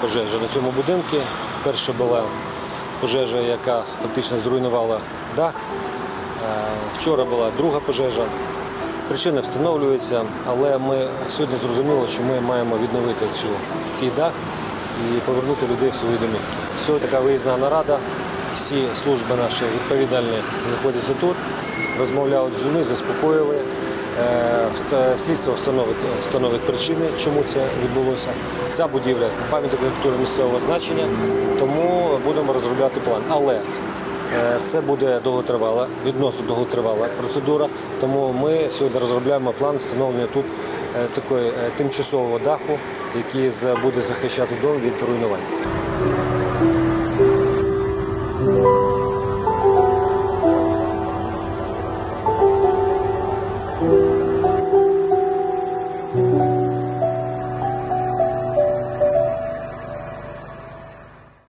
пожежі на цьому будинку. Перша була пожежа, яка фактично зруйнувала дах. Е, Вчора була друга пожежа. Причина встановлюється, але ми сьогодні зрозуміли, що ми маємо відновити цю, цей дах і повернути людей в свої домівки. Сьогодні така виїзна нарада. Всі служби наші відповідальні знаходяться тут, розмовляють з людьми, заспокоїли. Е, Слідство встановить, встановить причини, чому це відбулося. Ця будівля пам'ятник архітектури місцевого значення, тому будемо розробляти план. Але Е, Це буде довготривала, відносно довготривала процедура. Тому ми сьогодні розробляємо план встановлення тут е, такої е, тимчасового даху, який буде захищати дом від руйнувань.